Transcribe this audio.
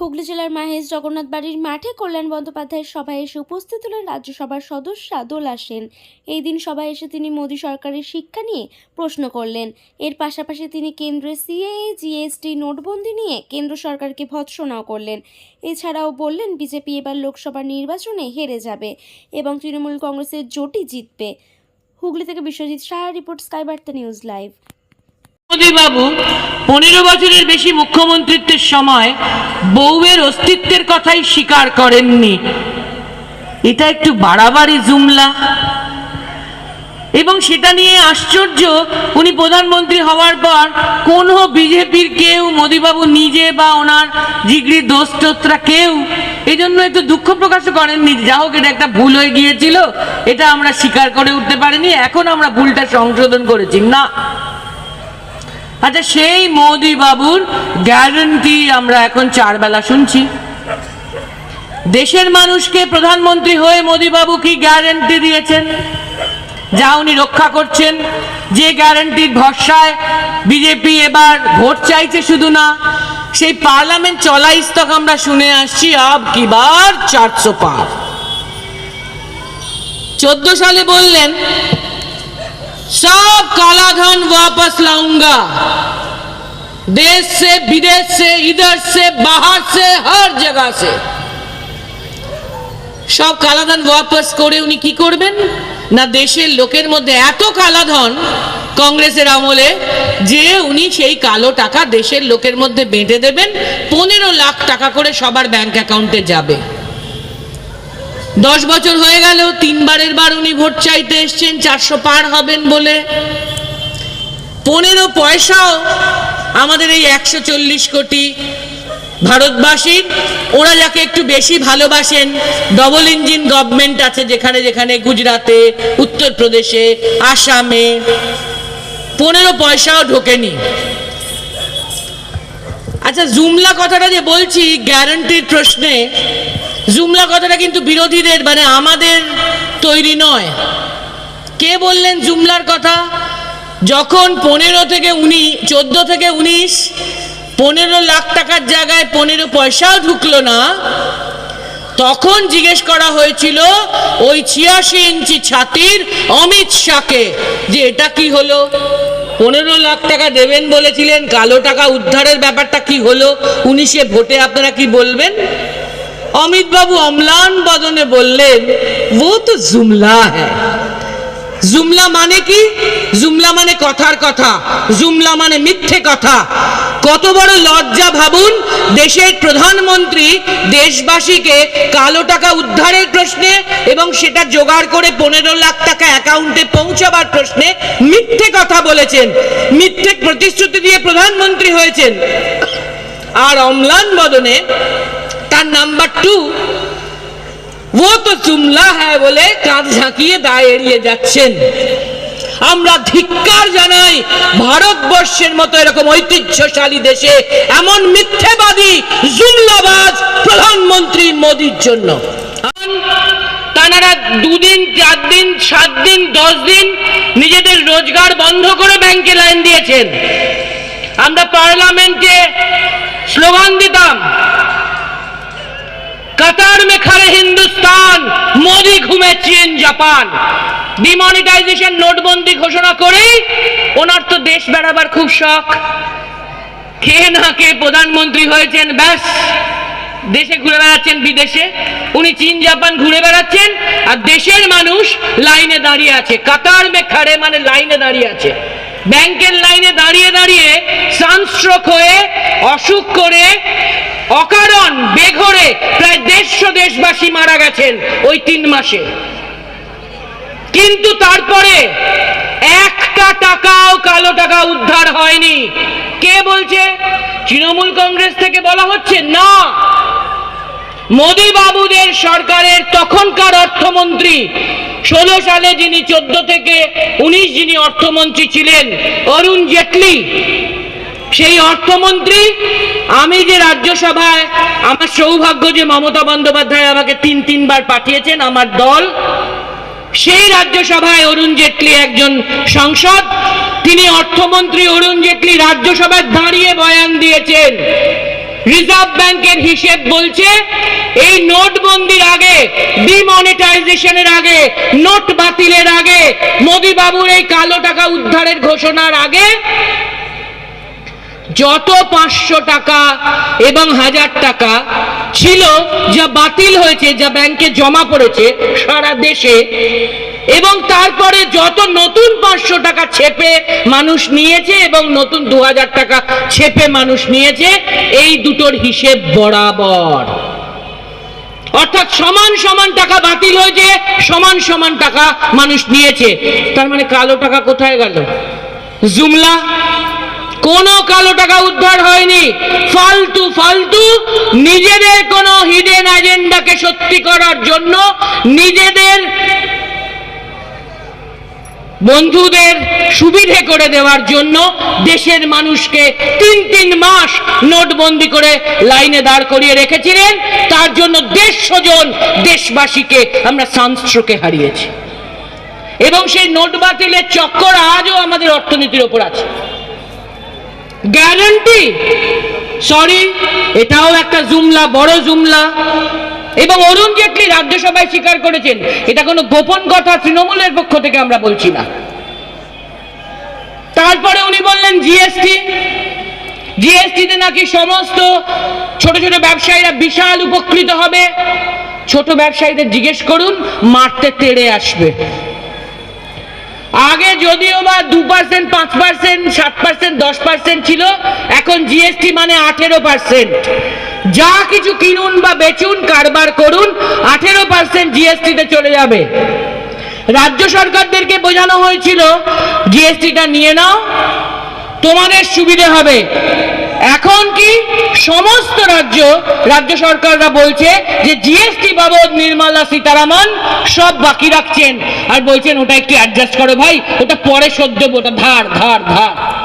হুগলি জেলার মাহেশ জগন্নাথ বাড়ির মাঠে কল্যাণ বন্দ্যোপাধ্যায়ের সভায় এসে উপস্থিত হলেন রাজ্যসভার সদস্য দোলা সেন এই দিন সভায় এসে তিনি মোদী সরকারের শিক্ষা নিয়ে প্রশ্ন করলেন। এর পাশাপাশি তিনি কেন্দ্রের সিএএ, জিএসটি নোটবন্দি নিয়ে কেন্দ্র সরকারকে ভৎসনাও করলেন। এছাড়াও বললেন, বিজেপি এবার লোকসভা নির্বাচনে হেরে যাবে এবং তৃণমূল কংগ্রেসের জোটই জিতবে। হুগলি থেকে Biswajit Saha report sky Barta news live. বাবু পনেরো বছরের বেশি মুখ্যমন্ত্রিত্বের সময় বউয়ের অস্তিত্বের কথাই স্বীকার করেননি। এটা একটু বাড়াবাড়ি জুমলা। এবং সেটা নিয়ে আশ্চর্য, উনি প্রধানমন্ত্রী হওয়ার পর কোনো বিজেপির কেউ, মোদীবাবু নিজে বা ওনার জিগরি দোস্তরা কেউ এই জন্য একটু দুঃখ প্রকাশ করেননি যা হোক, এটা একটা ভুল হয়ে গিয়েছিল, এটা আমরা স্বীকার করে উঠতে পারিনি, এখন আমরা ভুলটা সংশোধন করেছি। না। আচ্ছা সেই মোদি বাবুর গ্যারান্টি আমরা এখন চার বেলা শুনছি। দেশের মানুষকে প্রধানমন্ত্রী হয়ে মোদি বাবু কি গ্যারান্টি দিয়েছেন? যা উনি রক্ষা করছেন, যে গ্যারান্টির ভরসায় বিজেপি এবার ভোট চাইছে শুধু না, সেই পার্লামেন্ট চলা ইস্তক আমরা শুনে আসছি, আব কি বার চারশো পার। চোদ্দ সালে বললেন सब काला धन वापस लाऊंगा देश से विदेश से इधर से बाहर से हर जगह से সব কালাধন ওয়াপস করে উনি কি করবেন না দেশের লোকের মধ্যে এত কালাধন কংগ্রেসের আমলে যে উনি সেই কালো টাকা দেশের লোকের মধ্যে বেঁধে দেবেন পনেরো লাখ টাকা করে সবার ব্যাংক অ্যাকাউন্টে যাবে দশ বছর হয়ে গেলেও তিনবারের বার উনি ভোট চাইতে এসছেন, চারশো পার হবেন বলে। পনেরো পয়সাও আমাদের এই একশো চল্লিশ কোটি ভারতবাসীর। ওরা যাকে একটু বেশি ভালোবাসেন ডবল ইঞ্জিন গভর্নমেন্ট আছে যেখানে যেখানে গুজরাটে উত্তরপ্রদেশে, আসামে। পনেরো পয়সাও ঢোকেনি। আচ্ছা জুমলা কথাটা যে বলছি গ্যারান্টির প্রশ্নে জুমলা কথাটা কিন্তু বিরোধীদের মানে আমাদের তৈরি নয়। কে বললেন জুমলার কথা? যখন পনেরো থেকে উনি, চোদ্দ থেকে উনিশ, পনেরো লাখ টাকার জায়গায় পনেরো পয়সাও ঢুকলো না, তখন জিজ্ঞেস করা হয়েছিল ওই ছিয়াশি ইঞ্চি ছাতির অমিত শাহকে, যে এটা কি হলো? পনেরো লাখ টাকা দেবেন বলেছিলেন, কালো টাকা উদ্ধারের ব্যাপারটা কি হলো? উনিশে ভোটে আপনারা কি বলবেন? অমিত বাবু অম্লান বদনে বললেন, ও তো জুমলা হ্যাঁ জুমলা মানে কি? জুমলা মানে কথার কথা, জুমলা মানে মিথ্যে কথা। কত বড় লজ্জা ভাবুন, দেশের প্রধানমন্ত্রী দেশবাসীকে কালো টাকা উদ্ধারের প্রশ্নে এবং সেটা জোগাড় করে পনেরো লাখ টাকা অ্যাকাউন্টে পৌঁছাবার প্রশ্নে মিথ্যে কথা বলেছেন, মিথ্যে প্রতিশ্রুতি দিয়ে প্রধানমন্ত্রী হয়েছেন। আর অম্লান বদনে তার নাম্বার টু। ও তো জুমলা হ্যায় বলে কাঁধ ঝাঁকিয়ে দায় এড়িয়ে যাচ্ছেন। আমরা ধিক্কার জানাই ভারতবর্ষের মতো এরকম ঐতিহ্যশালী দেশে এমন মিথ্যেবাদী, জুমলাবাজ প্রধানমন্ত্রী মোদির জন্য। তারা দুদিন চার দিন সাত দিন দশ দিন নিজেদের রোজগার বন্ধ করে ব্যাংকে লাইন দিয়েছেন। আমরা পার্লামেন্টে স্লোগান দিতাম কাতার में खड़े হিন্দুস্তান মোদি ঘুমে চীন জাপান ডিমনিটাইজেশন নোটবন্দি ঘোষণা করেই ওনার তো দেশ বেড়াবার খুব শখ কে না কে প্রধানমন্ত্রী হয়েছেন ব্যাস দেশে ঘুরে বেড়াচ্ছেন বিদেশে উনি চীন জাপান ঘুরে বেড়াচ্ছেন আর দেশের মানুষ লাইনে দাঁড়িয়ে আছে কাতার মে খাড়ে মানে লাইনে দাঁড়িয়ে আছে ব্যাংকের লাইনে দাঁড়িয়ে দাঁড়িয়ে সানস্ট্রোক হয়ে অসুখ করে অকারণ বেঘরে প্রায় দেড়শো দেশবাসী মারা গেছেন ওই তিন মাসে। কিন্তু তারপরে একটা টাকাও কালো টাকা উদ্ধার হয়নি। কে বলছে? তৃণমূল কংগ্রেস থেকে বলা হচ্ছে, না। মোদি বাবুদের সরকারের তখনকার অর্থমন্ত্রী, ষোলো সালে যিনি চোদ্দ থেকে উনিশ যিনি অর্থমন্ত্রী ছিলেন, অরুণ জেটলি সেই অর্থমন্ত্রী, আমি যে রাজ্যসভায় আমার সৌভাগ্য যে মমতা বন্দ্যোপাধ্যায় আমাকে তিন, তিনবার পাঠিয়েছেন আমার দল, সেই রাজ্যসভায় অরুণ জেটলি একজন সংসদ, তিনি অর্থমন্ত্রী অরুণ জেটলি রাজ্যসভায় দাঁড়িয়ে বয়ান দিয়েছেন। রিজার্ভ ব্যাংকের হিসেব বলছে, এই নোটবন্দির আগে, ডিমনিটাইজেশনের আগে, নোট বাতিলের আগে মোদি বাবুর এই কালো টাকা উদ্ধারের ঘোষণার আগে যত পাঁচশো টাকা এবং হাজার টাকা ছিল, যা বাতিল হয়েছে, যা ব্যাংকে জমা পড়েছে সারা দেশে, এবং তারপরে যত নতুন পাঁচশো টাকা ছেপে মানুষ নিয়েছে এবং নতুন দু হাজার টাকা ছেপে মানুষ নিয়েছে, এই দুটোর হিসেব বরাবর। অর্থাৎ সমান সমান টাকা বাতিল হয়েছে, সমান সমান টাকা মানুষ নিয়েছে। তার মানে কালো টাকা কোথায় গেল? জুমলা কোনো কালো টাকা উদ্ধার হয়নি। ফালতু ফালতু নিজেদের কোনো হিডেন এজেন্ডাকে সত্যি করার জন্য নিজেদের বন্ধুদের সুবিধে করে দেওয়ার জন্য দেশের মানুষকে তিন তিন মাস নোটবন্দি করে লাইনে দাঁড় করিয়ে রেখেছিলেন। তার জন্য দেড়শো জন দেশবাসীকে আমরা সানস্ট্রোকে হারিয়েছি। এবং সেই নোট বাতিলের চক্কর আজও আমাদের অর্থনীতির ওপর আছে। গ্যারান্টি সরি এটাও একটা জুমলা, বড় জুমলা। এবং অরুণ জেটলি রাজ্যসভায় স্বীকার করেছেন, এটা কোনো গোপন কথা তৃণমূলের পক্ষ থেকে আমরা বলছি না। তারপরে উনি বললেন জিএসটি জিএসটিতে নাকি সমস্ত ছোট ছোট ব্যবসায়ীরা বিশাল উপকৃত হবে। ছোট ব্যবসায়ীদের জিজ্ঞেস করুন, মারতে তেড়ে আসবে। আগে যদিও বা দু পার্সেন্ট পাঁচ পার্সেন্ট সাত পার্সেন্ট দশ পার্সেন্ট ছিল, এখন জিএসটি মানে আঠেরো পার্সেন্ট যা কিছু কিনুন বা বেচুন, কারবার করুন, আঠেরো পার্সেন্ট জিএসটিতে চলে যাবে। রাজ্য সরকারদেরকে বোঝানো হয়েছিল জিএসটিটা নিয়ে নাও, তোমাদের সুবিধে হবে। এখন কি সমস্ত রাজ্য রাজ্য সরকাররা বলছে যে জিএসটি বাবদ নির্মলা সীতারামন সব বাকি রাখছেন। আর বলছেন, ওটা একটু অ্যাডজাস্ট করো ভাই, ওটা পরে সদ্য, ওটা ধার ধার ধার।